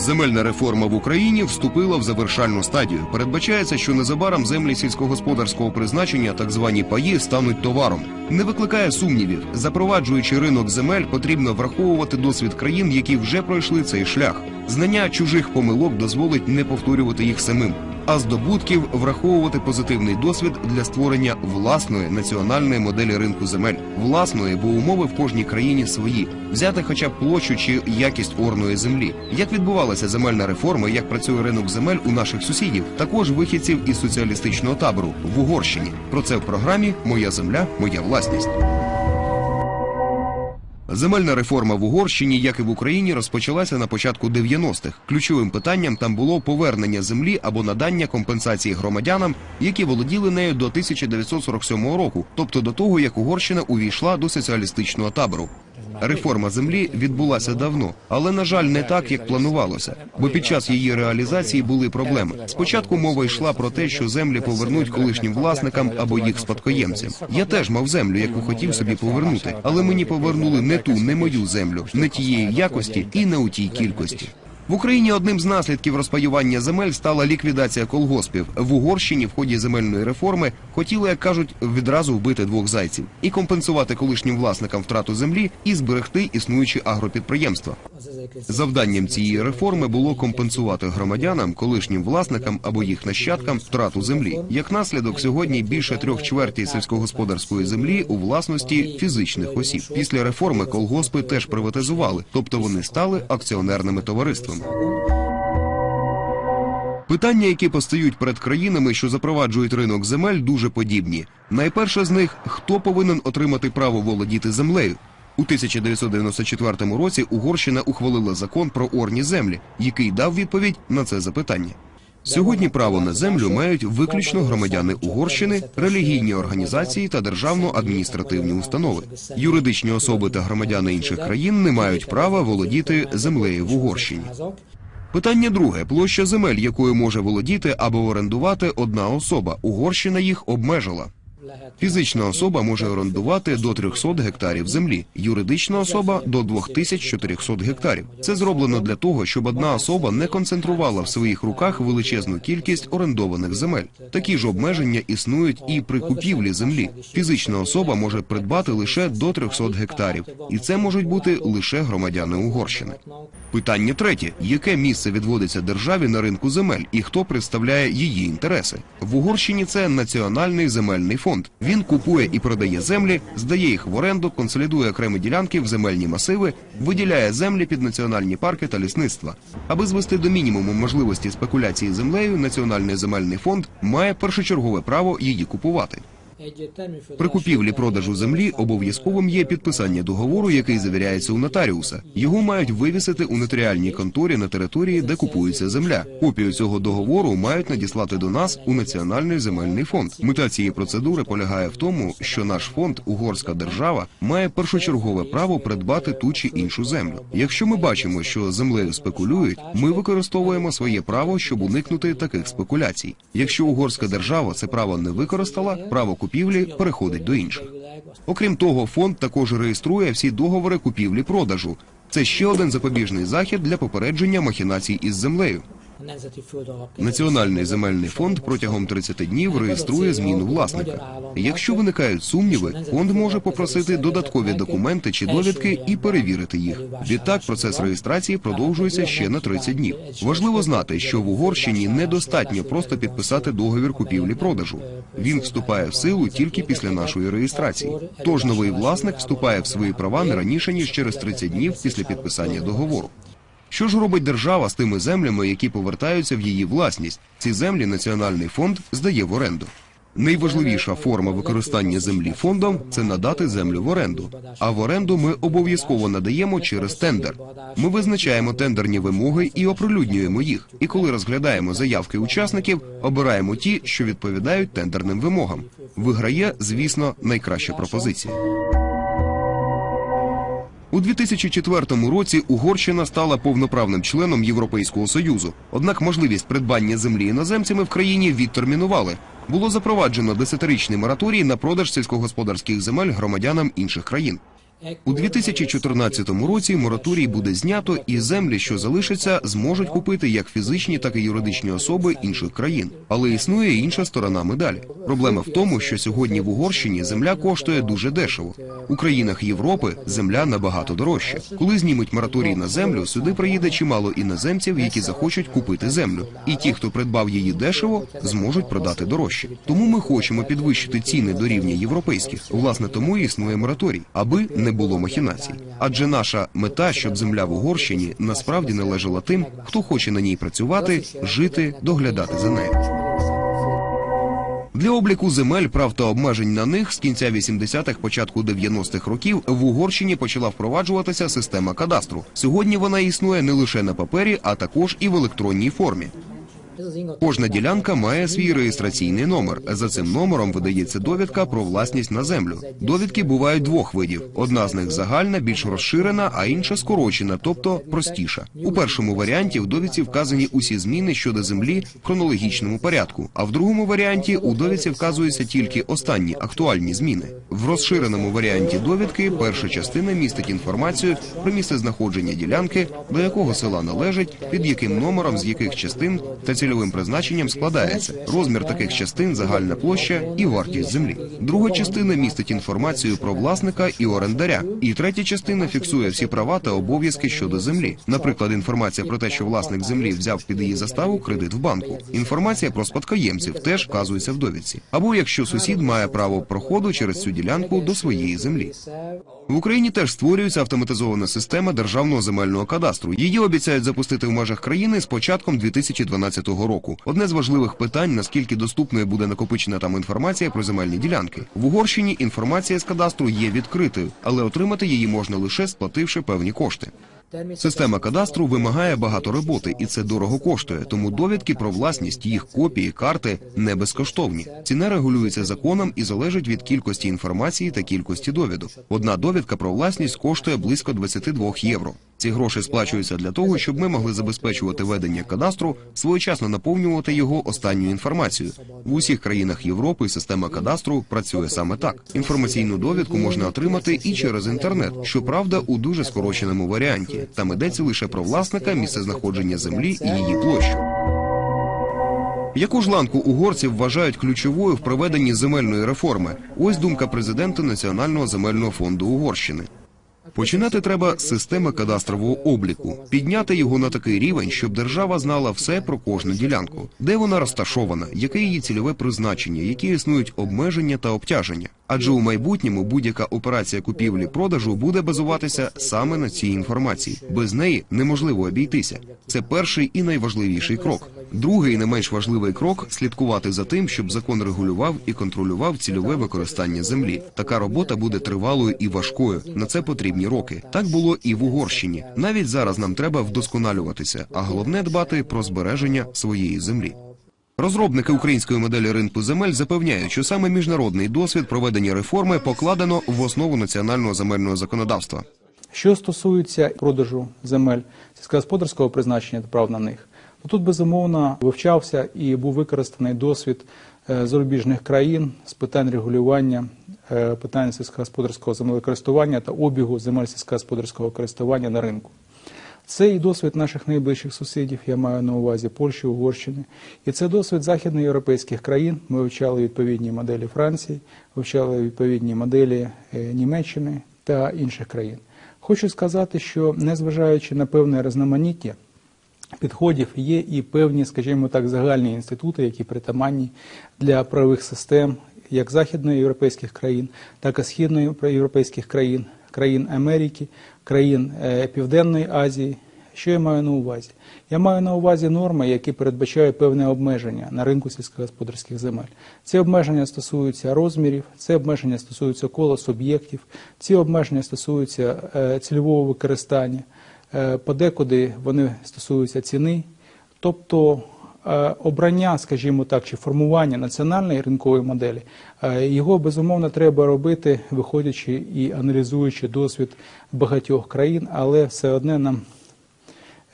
Земельна реформа в Україні вступила в завершальну стадію. Передбачається, що незабаром землі сільськогосподарського призначення, так звані паї, стануть товаром. Не викликає сумнівів. Запроваджуючи ринок земель, потрібно враховувати досвід країн, які вже пройшли цей шлях. Знання чужих помилок дозволить не повторювати їх самим. А здобутків враховувати позитивний досвід для створення власної національної моделі ринку земель, власної, бо умови в кожній країні свої, взяти хоча б площу чи якість орної землі. Як відбувалася земельна реформа, як працює ринок земель у наших сусідів, також вихідців із соціалістичного табору в Угорщині. Про це в програмі Моя земля, моя власність. Земельна реформа в Угорщині, як і в Україні, розпочалася на початку 90-х. Ключовим питанням там було повернення землі або надання компенсації громадянам, які володіли нею до 1947 року, тобто до того, як Угорщина увійшла до соціалістичного табору. Реформа землі відбулася давно, але на жаль, не так, як планувалося. Бо під час її реалізації були проблеми. Спочатку мова йшла про те, що землі повернуть колишнім власникам або їх спадкоємцям. Я теж мав землю, яку хотів собі повернути, але мені повернули не ту, не мою землю, не тієї якості і не у тій кількості. В Україні одним з наслідків розпаювання земель стала ліквідація колгоспів. В Угорщині в ході земельної реформи хотіли, як кажуть, відразу вбити двох зайців і компенсувати колишнім власникам втрату землі і зберегти існуючі агропідприємства. Завданням цієї реформи було компенсувати громадянам, колишнім власникам або їх нащадкам втрату землі. Як наслідок, сьогодні більше трьох чвертій сільськогосподарської землі у власності фізичних осіб. Після реформи колгоспи теж приватизували, тобто вони стали акціонерними товариствами. Питання, які постають перед країнами, що запроваджують ринок земель, дуже подібні. Найперше з них хто повинен отримати право володіти землею. У 1994 році Угорщина ухвалила закон про орні землі, який дав відповідь на це запитання. Сьогодні право на землю мають виключно громадяни Угорщини, релігійні організації та державно-адміністративні установи. Юридичні особи та громадяни інших країн не мають права володіти землею в Угорщині. Питання друге: площа земель, якою може володіти або орендувати одна особа. Угорщина їх обмежила. Фізична особа може орендувати до 300 гектарів землі, юридична особа до 2400 гектарів. Це зроблено для того, щоб одна особа не концентрувала в своїх руках величезну кількість орендованих земель. Такі ж обмеження існують і при купівлі землі. Фізична особа може придбати лише до 300 гектарів, і це можуть бути лише громадяни Угорщини. Питання третє: яке місце відводиться державі на ринку земель і хто представляє її інтереси? В Угорщині це національний земельний фонд. Він купує і продає землі, здає їх в оренду, консолідує окремі ділянки в земельні масиви, виділяє землі під національні парки та лісництва. Аби звести до мінімуму можливості спекуляції землею, національний земельний фонд має першочергове право її купувати. При купівлі продажу землі обов'язковим є підписання договору, який завіряється у нотаріуса. Його мають вивісити у нотаріальній конторі на території, де купується земля. Копію цього договору мають надіслати до нас у Національний земельний фонд. Мета цієї процедури полягає в тому, що наш фонд, угорська держава, має першочергове право придбати ту чи іншу землю. Якщо ми бачимо, що землею спекулюють, ми використовуємо своє право, щоб уникнути таких спекуляцій. Якщо угорська держава це право не використала, право купівлі переходить до інших. Окрім того, фонд також реєструє всі договори купівлі-продажу. Це ще один запобіжний захід для попередження махінацій із землею. Національний земельний фонд протягом 30 днів реєструє зміну власника. Якщо виникають сумніви, фонд може попросити додаткові документи чи довідки і перевірити їх. Відтак процес реєстрації продовжується ще на 30 днів. Важливо знати, що в Угорщині недостатньо просто підписати договір купівлі-продажу. Він вступає в силу тільки після нашої реєстрації. Тож новий власник вступає в свої права не раніше ніж через 30 днів після підписання договору. Що ж робить держава з тими землями, які повертаються в її власність? Ці землі Національний фонд здає в оренду. Найважливіша форма використання землі фондом це надати землю в оренду. А в оренду ми обов'язково надаємо через тендер. Ми визначаємо тендерні вимоги і оприлюднюємо їх. І коли розглядаємо заявки учасників, обираємо ті, що відповідають тендерним вимогам. Виграє, звісно, найкраща пропозиція. У 2004 році Угорщина стала повноправним членом Європейського союзу. Однак можливість придбання землі іноземцями в країні відтермінували. Було запроваджено десятирічний мораторій на продаж сільськогосподарських земель громадянам інших країн. У 2014 році мораторій буде знято, і землі, що залишаться, зможуть купити як фізичні, так і юридичні особи інших країн. Але існує інша сторона медалі. Проблема в тому, що сьогодні в Угорщині земля коштує дуже дешево. У країнах Європи земля набагато дорожча. Коли знімуть мораторій на землю, сюди приїде чимало іноземців, які захочуть купити землю. І ті, хто придбав її дешево, зможуть продати дорожче. Тому ми хочемо підвищити ціни до рівня європейських. Власне, тому існує мораторій, аби не було махінацій. Адже наша мета, щоб земля в Угорщині насправді належала тим, хто хоче на ній працювати, жити, доглядати за нею. Для обліку земель, прав та обмежень на них з кінця 80-х, початку 90-х років в Угорщині почала впроваджуватися система кадастру. Сьогодні вона існує не лише на папері, а також і в електронній формі. Кожна ділянка має свій реєстраційний номер. За цим номером видається довідка про власність на землю. Довідки бувають двох видів: одна з них загальна, більш розширена, а інша скорочена, тобто простіша. У першому варіанті в довідці вказані усі зміни щодо землі в хронологічному порядку. А в другому варіанті у довідці вказуються тільки останні актуальні зміни. В розширеному варіанті довідки перша частина містить інформацію про місце знаходження ділянки, до якого села належить, під яким номером, з яких частин та цільовим призначенням складається розмір таких частин, загальна площа і вартість землі. Друга частина містить інформацію про власника і орендаря. І третя частина фіксує всі права та обов'язки щодо землі. Наприклад, інформація про те, що власник землі взяв під її заставу кредит в банку. Інформація про спадкоємців теж вказується в довідці. Або якщо сусід має право проходу через цю ділянку до своєї землі. В Україні теж створюється автоматизована система державного земельного кадастру. Її обіцяють запустити в межах країни з початком 2012 року. Одне з важливих питань, наскільки доступною буде накопичена там інформація про земельні ділянки. В Угорщині інформація з кадастру є відкритою, але отримати її можна лише сплативши певні кошти. Система кадастру вимагає багато роботи, і це дорого коштує. Тому довідки про власність, їх копії, карти не безкоштовні. Ціна регулюється законом і залежить від кількості інформації та кількості довідок. Одна довідка про власність коштує близько 22 євро. Ці гроші сплачуються для того, щоб ми могли забезпечувати ведення кадастру, своєчасно наповнювати його останню інформацією. В усіх країнах Європи система кадастру працює саме так. Інформаційну довідку можна отримати і через інтернет, щоправда, у дуже скороченому варіанті. Там йдеться лише про власника, місце знаходження землі і її площу. Яку ж ланку угорців вважають ключовою в проведенні земельної реформи? Ось думка президента Національного земельного фонду Угорщини. Починати треба з системи кадастрового обліку, підняти його на такий рівень, щоб держава знала все про кожну ділянку, де вона розташована, яке її цільове призначення, які існують обмеження та обтяження. Адже у майбутньому будь-яка операція купівлі-продажу буде базуватися саме на цій інформації. Без неї неможливо обійтися. Це перший і найважливіший крок. Другий, не менш важливий крок слідкувати за тим, щоб закон регулював і контролював цільове використання землі. Така робота буде тривалою і важкою. На це потрібні роки. Так було і в Угорщині. Навіть зараз нам треба вдосконалюватися, а головне дбати про збереження своєї землі. Розробники української моделі ринку земель запевняють, що саме міжнародний досвід проведення реформи покладено в основу національного земельного законодавства. Що стосується продажу земель сільськогосподарського призначення та прав на них, то тут безумовно вивчався і був використаний досвід е, зарубіжних країн з питань регулювання е, питань сільськогосподарського землекористування та обігу земель сільськогосподарського користування на ринку. Це і досвід наших найближчих сусідів, я маю на увазі Польщі, Угорщини, і це досвід західноєвропейських країн. Ми вивчали відповідні моделі Франції, вивчали відповідні моделі е, Німеччини та інших країн. Хочу сказати, що незважаючи на певне різноманіття підходів, є і певні, скажімо так, загальні інститути, які притаманні для правових систем як західноєвропейських країн, так і східноєвропейських країн, країн Америки, країн е, Південної Азії. Що я маю на увазі? Я маю на увазі норми, які передбачають певне обмеження на ринку сільськогосподарських земель. Ці обмеження стосуються розмірів, ці обмеження стосуються кола суб'єктів, ці обмеження стосуються е, цільового використання, е, подекуди вони стосуються ціни. Тобто обрання, скажімо так, чи формування національної ринкової моделі, е, його безумовно треба робити, виходячи і аналізуючи досвід багатьох країн, але все одне нам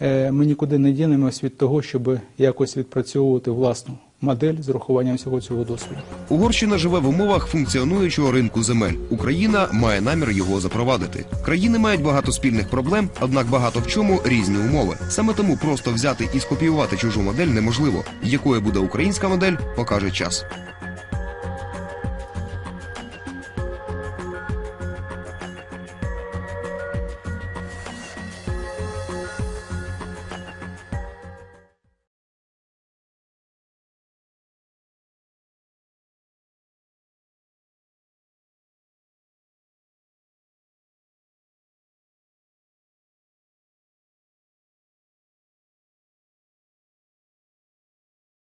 е, ми нікуди не дінемось від того, щоб якось відпрацьовувати власну модель з урахуванням всього цього досвіду. Угорщина живе в умовах функціонуючого ринку земель. Україна має намір його запровадити. Країни мають багато спільних проблем, однак багато в чому різні умови. Саме тому просто взяти і скопіювати чужу модель неможливо. Якою буде українська модель, покаже час.